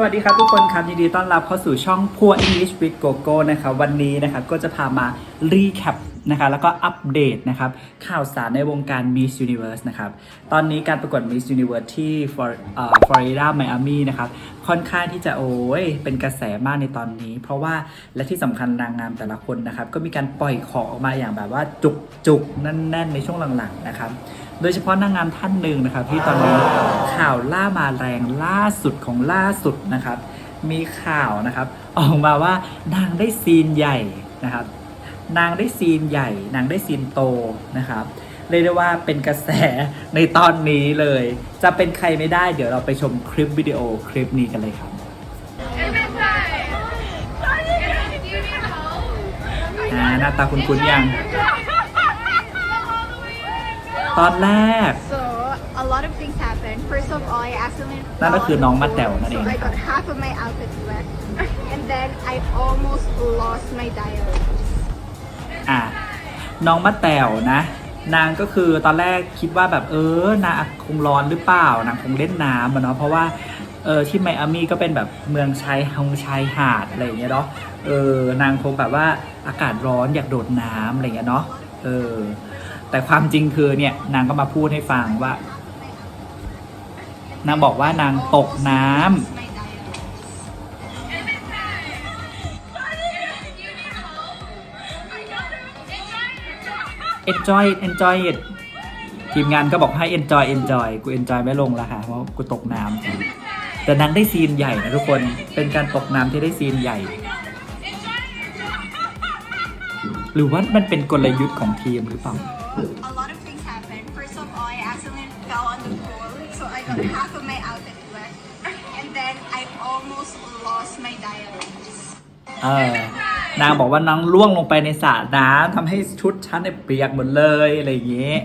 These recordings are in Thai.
สวัสดีครับทุกคนครับยินดีต้อนรับเข้าสู่ช่องพัว English with Gogo นะครับวันนี้นะครับก็จะพามารีแคปนะคะแล้วก็อัปเดตนะครับข่าวสารในวงการ Miss Universe นะครับตอนนี้การประกวด Miss Universe ที่ฟลอริดาไมอามีนะครับค่อนข้างที่จะโอ้ยเป็นกระแสมากในตอนนี้ เพราะว่าและที่สำคัญนางงามแต่ละคนนะครับก็มีการปล่อยของออกมาอย่างแบบว่าจุกจุกๆแน่นๆในช่วงหลังๆนะครับ โดยเฉพาะนางงามท่านหนึ่งนะครับที่ตอนนี้ข่าวล่ามาแรงล่าสุดของล่าสุดนะครับ มีข่าวนะครับ ออกมาว่านางได้ซีนใหญ่นะครับ นางได้ซีนใหญ่ นางได้ซีนโตนะครับเรียกได้ว่าเป็นกระแสในตอนนี้เลย จะเป็นใครไม่ได้เดี๋ยวเราไปชมคลิปวิดีโอคลิปนี้กันเลยครับอ่าหน้าตาคุ้นๆยัง ตอนแรก So a lot of things happened. First of all, I accidentally นั่นก็คือ fell น้อง on มา the แต๋ว floor, นั่นเอง So I got half of my outfit wet, and then I almost lost my diary. อะน้องมะแต๋วนะ นางก็คือตอนแรกคิดว่าแบบเออนางคงร้อนหรือเปล่านางคงเล่นน้ำอะเนาะเพราะว่าเออที่ไมอามี่ก็เป็นแบบเมืองชายฮงชายหาดอะไรอย่างเงี้ยเนาะเออนางคงแบบว่าอากาศร้อนอยากโดดน้ำอะไรอย่างเงี้ยเนาะเออ แต่ความจริงคือเนี่ยนางก็มาพูดให้ฟังว่า นางบอกว่านางตกน้ำ My diary. enjoy it enjoy it ทีมงานก็บอกให้ enjoy enjoy กู enjoy ไม่ลงล้วค่ะเพราะกูตกน้ำแต่นางได้ซีนใหญ่นะทุกคนเป็นการตกน้ำที่ได้ซีนใหญ่ หรือว่ามันเป็นกลยุทธ์ของทีมหรือเปล่า A lot of things happened. First of all, I accidentally fell on the floor, so I got half of my outfit wet, and then I almost lost my diaries. เออนางบอกว่านางล่วงลงไปในสระน้ำทำให้ชุดฉันเนี่ยเปียกหมดเลยอะไรอย่างเงี้ย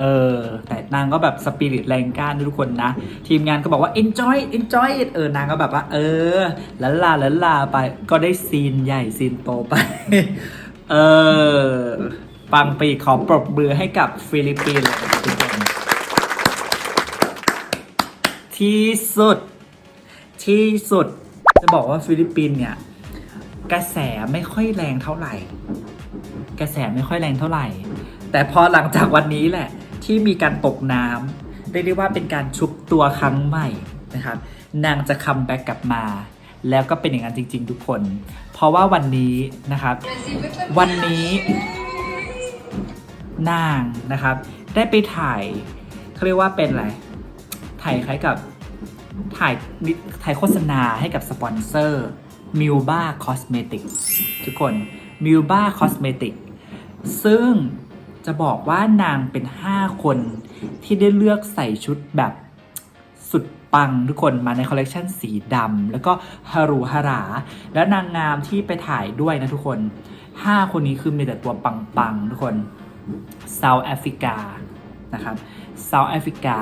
เออ แต่นางก็แบบสปิริตแรงกล้านะทุกคนนะ ทีมงานก็บอกว่า enjoy enjoy it เออนางก็แบบว่า เออละลาละลาไปก็ได้ซีนใหญ่ซีนโตไป เออ ปังปีขอปรบมือให้กับฟิลิปปินส์ทุกคนที่สุด ที่สุด จะบอกว่าฟิลิปปินส์เนี่ย กระแสไม่ค่อยแรงเท่าไหร่ กระแสไม่ค่อยแรงเท่าไหร่ แต่พอหลังจากวันนี้แหละ ที่มีการตกน้ำเรียกได้ว่าเป็นการชุบตัวครั้งใหม่นะครับ นางจะคัมแบ็กกลับมาแล้วก็เป็นอย่างนั้นจริง ๆ ทุกคน เพราะว่าวันนี้นะครับ วันนี้ นางนะครับ ได้ไปถ่ายเขาเรียกว่าเป็นอะไร ถ่ายคล้ายกับถ่ายถ่ายโฆษณาให้กับสปอนเซอร์ m i l b a Cosmetic ทุกคน m i l b a Cosmetic ซึ่งจะบอกว่านางเป็น 5 คนที่ได้เลือกใส่ชุดแบบสุดปังทุกคนมาในคอลเลกชันสีดำแล้วก็ฮารูฮารา และนางงามที่ไปถ่ายด้วยนะทุกคน 5 คนนี้คือมีแต่ตัวปังๆทุกคน เซาท์แอฟริกานะครับเซาท์แอฟริกา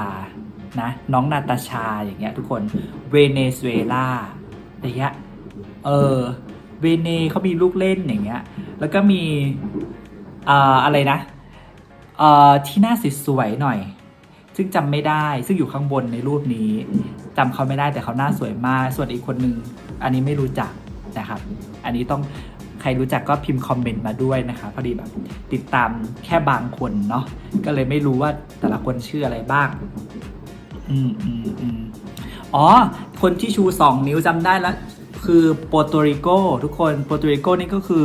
นะน้องนาตาชาอย่างเงี้ยทุกคนเวเนซุเอลาอย่างเงี้ยเออเวเนเขามีลูกเล่นอย่างเงี้ยแล้วก็มีเอ่ออะไรนะเอ่อที่หน้าสวยๆหน่อย ซึ่งจำไม่ได้ซึ่งอยู่ข้างบนในรูปนี้จำเขาไม่ได้แต่เขาหน้าสวยมาก ส่วนอีกคนนึงอันนี้ไม่รู้จักนะครับ อันนี้ต้อง ใครรู้จักก็พิมพ์คอมเมนต์มาด้วยนะคะพอดีแบบติดตามแค่บางคนเนาะก็เลยไม่รู้ว่าแต่ละคนชื่ออะไรบ้าง อืมอืมอืมอ๋อ คนที่ชู 2 นิ้วจำได้แล้ว คือโปรโตริโกทุกคนโปรโตริโกนี่ก็คือ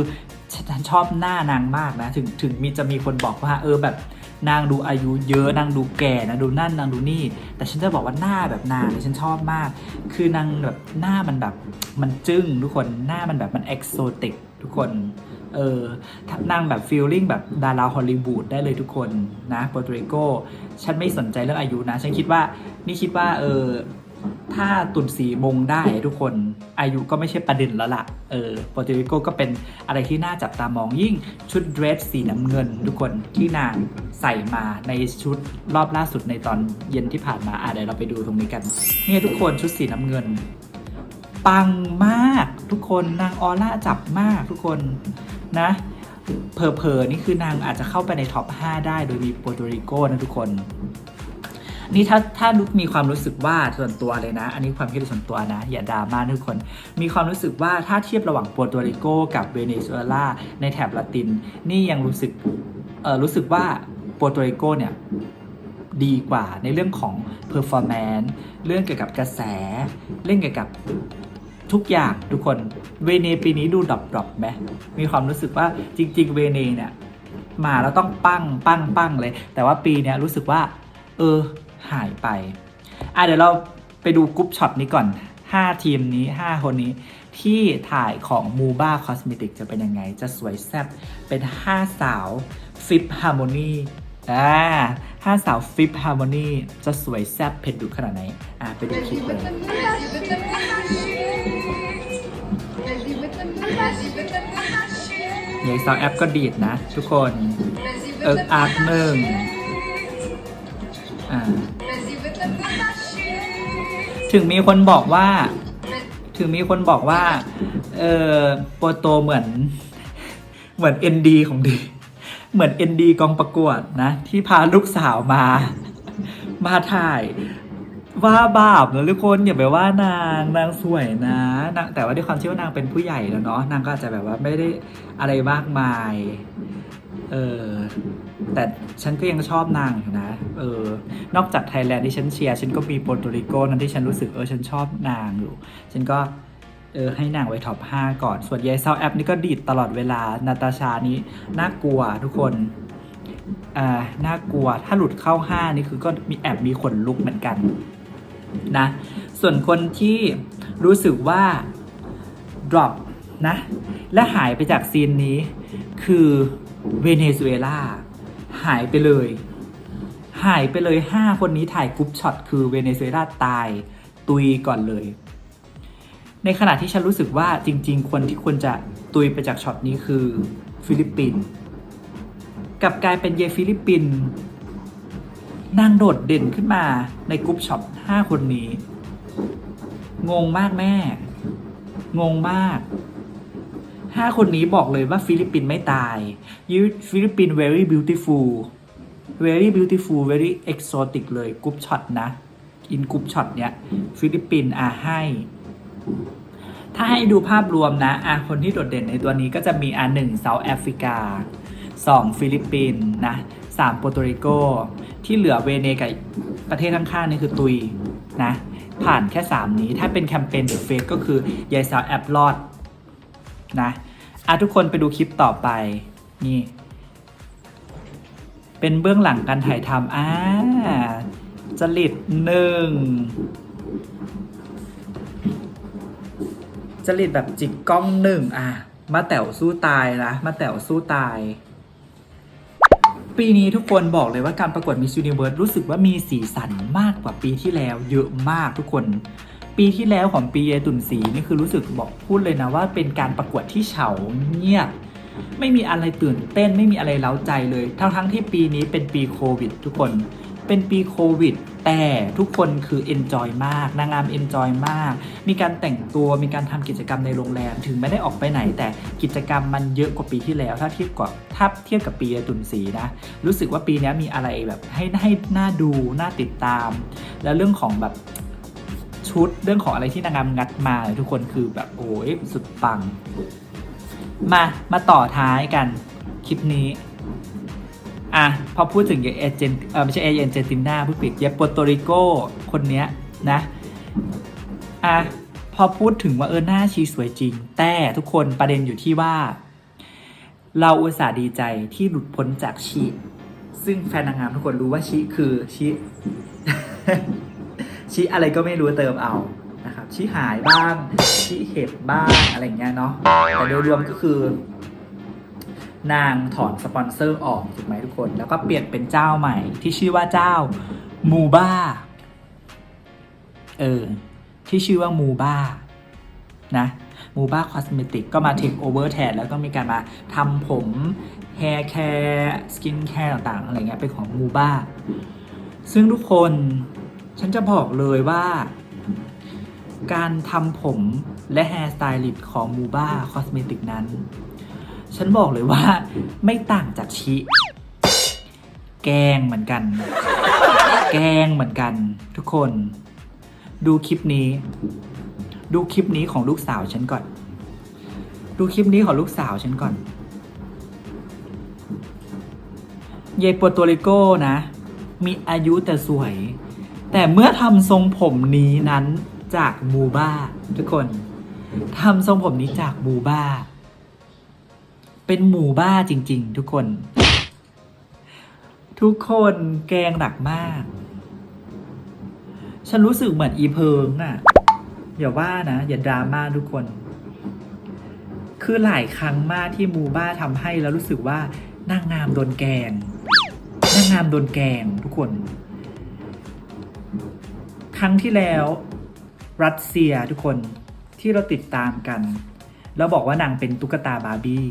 ฉันชอบหน้านางมากนะ ถึงถึงมีจะมีคนบอกว่าเออแบบนางดูอายุเยอะนางดูแก่นางดูนั่นนางดูนี่ แต่ฉันจะบอกว่าหน้าแบบนางเนี่ยฉันชอบมาก คือนางแบบหน้ามันแบบมันจึ้งทุกคนหน้ามันแบบมันเอกโซติก ทุกคน เออถ้านางแบบฟีลลิ่งแบบดาราฮอลลีวูดได้เลยทุกคนนะโปรโตริโกฉันไม่สนใจเรื่องอายุนะ ฉันคิดว่านี่คิดว่าเออถ้าตุนสีมงได้ทุกคนอายุก็ไม่ใช่ประเด็นแล้วล่ะ เออโปรตุเกสก็เป็นอะไรที่น่าจับตามองยิ่งชุดเดรสสีน้ำเงิน ทุกคนที่นางใส่มาในชุดรอบล่าสุดในตอนเย็นที่ผ่านมาอะเดี๋ยวเราไปดูตรงนี้กันเนี่ยทุกคนชุดสีน้ำเงิน ปังมากทุกคนนางออร่าจับมากทุกคนนะเผลอๆนี่คือนางอาจจะเข้าไปในท็อป 5 ได้โดยมีโปรตุเกนะทุกคน นี่ถ้าถ้ามีความรู้สึกว่าส่วนตัวเลยนะ อันนี้ความคิดส่วนตัวนะ อย่าดราม่าทุกคน มีความรู้สึกว่าถ้าเทียบระหว่างปัวโตริโกกับเวเนซุเอลาในแถบละติน นี่ยังรู้สึกเออรู้สึกว่าปัวโตริโกเนี่ยดีกว่าในเรื่องของ performance เรื่องเกี่ยวกับกระแส เรื่องเกี่ยวกับ ทุกอย่างทุกคนเวเนปีนี้ดูดรอปดรอปไหมมีความรู้สึกว่าจริง ๆ เวเนเนี่ยมาแล้วต้องปั้งปั้งปั้งเลย แต่ว่าปีเนี้ยรู้สึกว่า เออหายไปอะเดี๋ยวเราไปดูกรุ๊ปช็อตนี้ก่อน 5 ทีมนี้ 5 คนนี้ที่ถ่ายของ m ูบ้าคอสเมติกจะเป็นยังไง จะสวยแซ่บเป็น 5 สาวฟิปฮาร์โมนีอ่าห้าสาวฟิปฮาร์โมนีจะสวยแซ่บเผ็ดดุขนาดไหน อะไปดูคลิปเลย ยายสาวแอปก็ดีดนะ ทุกคน เอิกอาร์คหนึ่งอ่าถึงมีคนบอกว่า ถึงมีคนบอกว่า เออโปโตเหมือน เหมือน ND ของดี เหมือน ND กองประกวดนะ ที่พาลูกสาวมา มาถ่าย ว่าบาปนะทุกคนอย่าไปว่านางนางสวยนะนางแต่ว่าด้วยความที่ว่านางเป็นผู้ใหญ่แล้วเนาะนางก็อาจจะแบบว่าไม่ได้อะไรมากมายเออแต่ฉันก็ยังชอบนางอยู่นะเออนอกจากไทยแลนด์ที่ฉันเชียร์ฉันก็มีโปรตุริโกนั้นที่ฉันรู้สึกเออฉันชอบนางอยู่ ฉันก็เออให้นางไว้ท็อป 5 ก่อน ส่วนยายเซาแอปนี่ก็ดีดตลอดเวลานาตาชานี้น่ากลัวทุกคนอ่าน่ากลัวถ้าหลุดเข้า 5 นี่คือก็มีแอบมีขนลุกเหมือนกัน นะ ส่วนคนที่รู้สึกว่า drop นะ และหายไปจากซีนนี้ คือเวเนซุเอลาหายไปเลย หายไปเลย 5 คนนี้ถ่ายกรุ๊ปช็อตคือเวเนซุเอลาตายตุยก่อนเลย ในขณะที่ฉันรู้สึกว่าจริง ๆ คนที่ควรจะตุยไปจากช็อตนี้คือฟิลิปปินส์กลับกลายเป็นเยฟิลิปปินส์ นางโดดเด่นขึ้นมาในกรุ๊ปช็อต5คนนี้ งงมากแม่ งงมากห้าคนนี้บอกเลยว่าฟิลิปปินส์ไม่ตายยูฟิลิปปินส์ very beautiful very beautiful very exotic เลยกรุ๊ปช็อตนะ อินกรุ๊ปช็อตเนี้ยฟิลิปปินส์อะให้ ถ้าให้ดูภาพรวมนะอะคนที่โดดเด่นในตัวนี้ก็จะมีอะหนึ่งเซาท์แอฟริกาสองฟิลิปปินส์นะ สามโปรโตริโก ที่เหลือเวเนกับประเทศข้างๆนี่คือตุยนะผ่านแค่ 3 นี้ ถ้าเป็นแคมเปญเดอะเฟสก็คือยายสาวแอปรอดนะอะทุกคนไปดูคลิปต่อไป นี่ เป็นเบื้องหลังการถ่ายทำอ่าจริตหนึ่งจริตแบบจิกกล้องหนึ่งอะมาแต๋วสู้ตายนะมาแต๋วสู้ตาย ปีนี้ทุกคนบอกเลยว่าการประกวดมิส s u นิเวิร์สรู้สึกว่ามีสีสันมากกว่าปีที่แล้ว เยอะมากทุกคน ปีที่แล้วของปียายตุนสีนี่คือรู้สึกบอกพูดเลยนะว่าเป็นการประกวดที่เฉาเงียบ ไม่มีอะไรตื่นเต้นไม่มีอะไรเล้าใจเลย ทั้งทั้งที่ปีนี้เป็นปีโควิด ทุกคน เป็นปีโควิด แต่ทุกคนคือเอนจอยมาก นางงามเอนจอยมาก มีการแต่งตัวมีการทำกิจกรรมในโรงแรม ถึงไม่ได้ออกไปไหน แต่กิจกรรมมันเยอะกว่าปีที่แล้ว ถ้าเทียบกับถ้าเทียบกับปีตุนสีนะ รู้สึกว่าปีนี้มีอะไรแบบให้ให้น่าดูน่าติดตาม แล้วเรื่องของแบบชุดเรื่องของอะไรที่นางงามงัดมาทุกคนคือแบบโอ้ยสุดปัง มามาต่อท้ายกันคลิปนี้ อะพอพูดถึงเอเจนเออไม่ใช่เอเจนตินาผู้ปิดเยโปโตริโกคนเนี้ยนะอะพอพูดถึงว่าเออหน้าชีสวยจริง แต่ทุกคนประเด็นอยู่ที่ว่า เราอุตส่าห์ดีใจที่หลุดพ้นจากชีซึ่งแฟนนางงามทุกคนรู้ว่าชีคือชีชีอะไรก็ไม่รู้เติมเอานะครับชีหายบ้างชีเห็บบ้างอะไรเงี้ยเนาะแต่โดยรวมก็คือ นางถอนสปอนเซอร์ออกถูกไหมทุกคน แล้วก็เปลี่ยนเป็นเจ้าใหม่ ที่ชื่อว่าเจ้ามูบ้าเออที่ชื่อว่ามูบ้านะมูบ้าคอสเมติกก็มาเทคโอเวอร์แทนแล้วก็มีการมาทำผมแฮร์แคร์สกินแคร์ต่าง ๆ อะไรเงี้ยเป็นของมูบ้าซึ่งทุกคนฉันจะบอกเลยว่า การทำผมและแฮร์สไตลิสต์ของมูบ้าคอสเมติกนั้น ฉันบอกเลยว่าไม่ต่างจากชิ แกงเหมือนกัน แกงเหมือนกัน ทุกคน ดูคลิปนี้ ดูคลิปนี้ของลูกสาวฉันก่อน ดูคลิปนี้ของลูกสาวฉันก่อนเยปัวโตริโก้นะ มีอายุแต่สวย แต่เมื่อทำทรงผมนี้นั้นจากมูบ้า ทุกคนทำทรงผมนี้จากมูบ้า เป็นหมูบ้าจริง ๆ ทุกคน ทุกคนแกงหนักมาก ฉันรู้สึกเหมือนอีเพิงอะอย่าว่านะ อย่าดราม่าทุกคน คือหลายครั้งมากที่มูบ้าทำให้แล้วรู้สึกว่านางงามโดนแกงนางงามโดนแกงทุกคน ครั้งที่แล้ว รัสเซียทุกคนที่เราติดตามกัน แล้วบอกว่านางเป็นตุ๊กตาบาร์บี้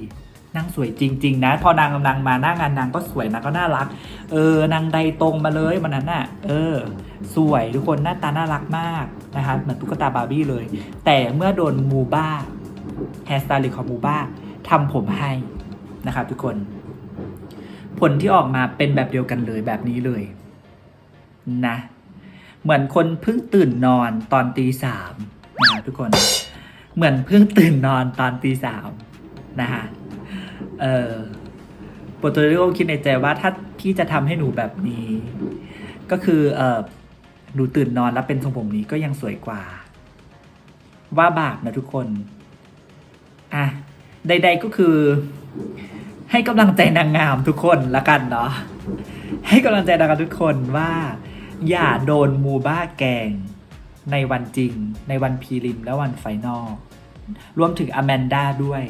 นางสวยจริง ๆ นะ พอนางนางมาหน้างานนางก็สวยนางก็น่ารัก เออนางใดตรงมาเลยวันนั้นน่ะ เออ สวยทุกคนหน้าตาน่ารักมากนะคะเหมือนตุ๊กตาบาร์บี้เลย แต่เมื่อโดนมูบ้าแฮร์สไตลิสต์ของมูบ้าทำผมให้นะครับทุกคน ผลที่ออกมาเป็นแบบเดียวกันเลยแบบนี้เลย นะ เหมือนคนเพิ่งตื่นนอนตอนตีสามนะคะทุกคน เหมือนเพิ่งตื่นนอนตอนตีสามนะคะ เออโปรโตริโอคิดในใจว่าถ้าพี่จะทำให้หนูแบบนี้ ก็คือเออหนูตื่นนอนแล้วเป็นทรงผมนี้ก็ยังสวยกว่า ว่าบาปนะทุกคน อะ ใด ๆก็คือ ให้กำลังใจนางงามทุกคนละกันเนาะให้กำลังใจนางงามทุกคนว่า อย่าโดนมูบ้าแกงในวันจริง ในวันพรีลิมและวันไฟนอลรวมถึงอแมนด้าด้วย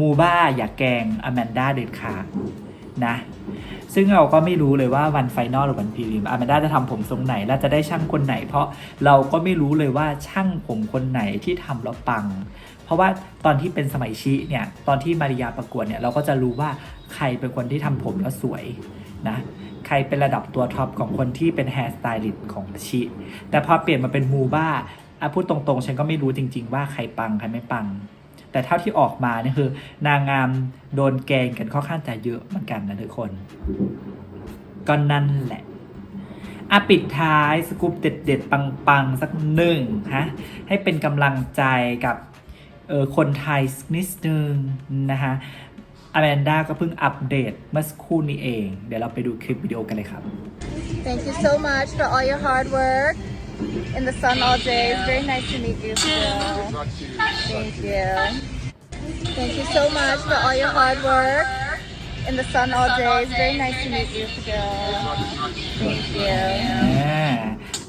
มูบ้าอย่าแกงอแมนด้าเด็ดขาดนะ ซึ่งเราก็ไม่รู้เลยว่าวันไฟนอลหรือวันพรีลิมอแมนด้าจะทำผมทรงไหน และจะได้ช่างคนไหน เพราะเราก็ไม่รู้เลยว่าช่างผมคนไหนที่ทำแล้วปัง เพราะว่าตอนที่เป็นสมัยชีเนี่ย ตอนที่มาริยาประกวดเนี่ย เราก็จะรู้ว่าใครเป็นคนที่ทำผมแล้วสวยนะใครเป็นระดับตัวท็อปของคนที่เป็นแฮร์สไตลิสต์ของชิ แต่พอเปลี่ยนมาเป็นมูบ้าอะพูดตรงๆ ฉันก็ไม่รู้จริง ๆ ว่าใครปัง ใครไม่ปัง แต่เท่าที่ออกมาเนี่ยคือ นางงามโดนแกงกันค่อนข้างจะเยอะเหมือนกันนะทุกคนก็นั่นแหละอะปิดท้ายสกูปเด็ดๆ ปัง ๆ สักหนึ่งฮะให้เป็นกำลังใจกับเออคนไทยสกนิดนึงนะคะอแมนด้าก็เพิ่งอัปเดตเมื่อสักครู่นี้เอง เดี๋ยวเราไปดูคลิปวิดีโอกันเลยครับ Thank you so much for all your hard work in the sun all day. It's very nice to meet you, Phil. Thank you. Thank you so much for all your hard work in the sun all day. It's very nice to meet you, Phil. Thank you. อ่า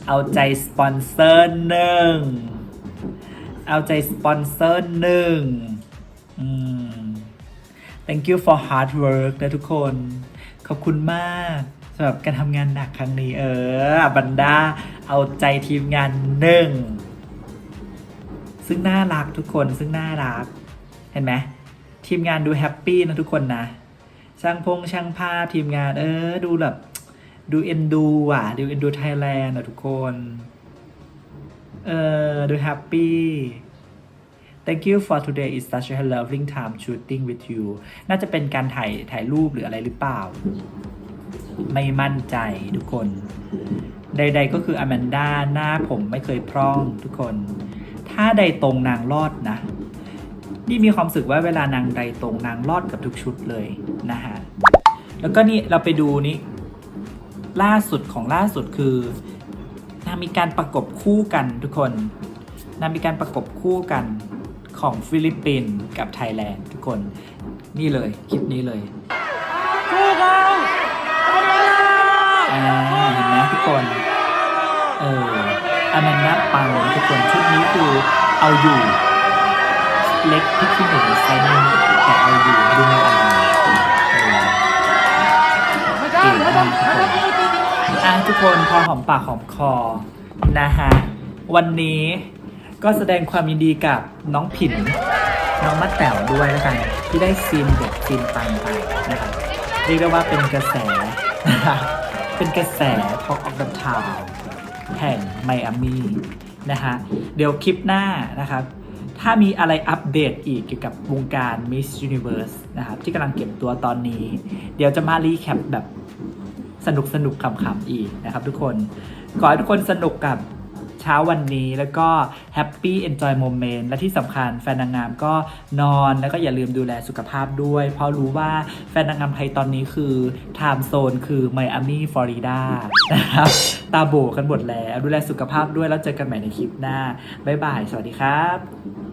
เอาใจสปอนเซอร์หนึ่ง เอาใจสปอนเซอร์หนึ่งอืม thank you for hard work นะทุกคน ขอบคุณมาก สำหรับการทำงานหนักครั้งนี้ เออบันดาเอาใจทีมงานหนึ่งซึ่งน่ารักทุกคนซึ่งน่ารัก เห็นไหมทีมงานดูแฮปปี้นะทุกคนนะช่างพงช่างภาพทีมงาน เออ ดูแบบดูเอ็นดูอะ ดูเอ็นดูไทยแลนด์อะทุกคน เออ ดูแฮปปี้ Thank you for today is such a lovely time shooting with you น่าจะเป็นการถ่ายถ่ายรูปหรืออะไรหรือเปล่า ไม่มั่นใจทุกคน ใด ๆ ก็คืออแมนด้าหน้าผมไม่เคยพร่องทุกคน ถ้าใดตรงนางรอดนะ นี่มีความรู้สึกว่าเวลานางใดตรงนางรอดกับทุกชุดเลยนะฮะ แล้วก็นี่เราไปดูนี่ล่าสุดของล่าสุดคือนางมีการประกบคู่กันทุกคนนางมีการประกบคู่กันของฟิลิปปินส์กับไทยแลนด์ทุกคน นี่เลยคลิปนี้เลย อ่าเห็นไหมทุกคนเอออันนั้นนะปังทุกคนชุดนี้คือเอาอยู่ เล็กที่ขี้หนูไซส์นี้แต่เอาอยู่ดูมีอะไรเออเก่งมากทุกคนอะทุกคนพอหอมปากหอมคอนะฮะวันนี้ก็แสดงความยินดีกับน้องผินน้องมัดแต๋วด้วยแล้วกันที่ได้ซีนเด็ดซีนปังไปนะครับเรียกได้ว่าเป็นกระแสนะครับ เป็นกระแสทอ l k of the Town แห่งไมอามีนะฮะ เดี๋ยวคลิปหน้านะครับ ถ้ามีอะไรอัปเดตอีกเกี่ยวกับวงการ Miss Universe นะครับ ที่กำลังเก็บตัวตอนนี้ เดี๋ยวจะมารีแคปแบบสนุกสนุกขำๆอีกนะครับทุกคน ขอให้ทุกคนสนุกกับ เช้าวันนี้แล้วก็แฮปปี้เอนจอยโมเมนต์และที่สำคัญแฟนนางงามก็นอนแล้วก็อย่าลืมดูแลสุขภาพด้วย เพราะรู้ว่าแฟนนางงามไทยตอนนี้คือไทม์โซนคือไมอามี่ฟลอริดานะครับตาโบกันหมดแล้วดูแลสุขภาพด้วยแล้วเจอกันใหม่ในคลิปหน้าบ๊ายบาย สวัสดีครับ